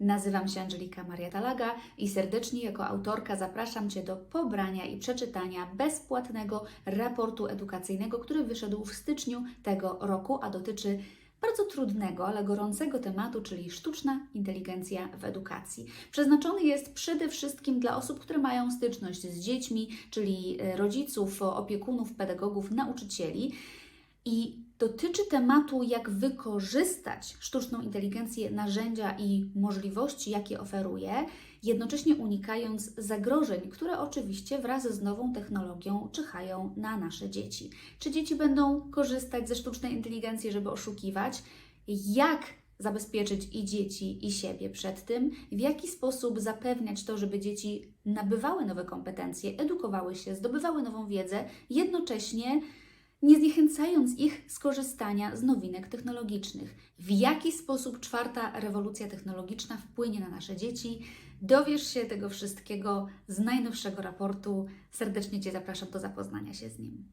Nazywam się Angelika Maria Talaga i serdecznie jako autorka zapraszam Cię do pobrania i przeczytania bezpłatnego raportu edukacyjnego, który wyszedł w styczniu tego roku, a dotyczy bardzo trudnego, ale gorącego tematu, czyli sztuczna inteligencja w edukacji. Przeznaczony jest przede wszystkim dla osób, które mają styczność z dziećmi, czyli rodziców, opiekunów, pedagogów, nauczycieli. I dotyczy tematu, jak wykorzystać sztuczną inteligencję, narzędzia i możliwości, jakie oferuje, jednocześnie unikając zagrożeń, które oczywiście wraz z nową technologią czyhają na nasze dzieci. Czy dzieci będą korzystać ze sztucznej inteligencji, żeby oszukiwać? Jak zabezpieczyć i dzieci, i siebie przed tym? W jaki sposób zapewniać to, żeby dzieci nabywały nowe kompetencje, edukowały się, zdobywały nową wiedzę, jednocześnie nie zniechęcając ich z korzystania z nowinek technologicznych. W jaki sposób czwarta rewolucja technologiczna wpłynie na nasze dzieci? Dowiesz się tego wszystkiego z najnowszego raportu. Serdecznie Cię zapraszam do zapoznania się z nim.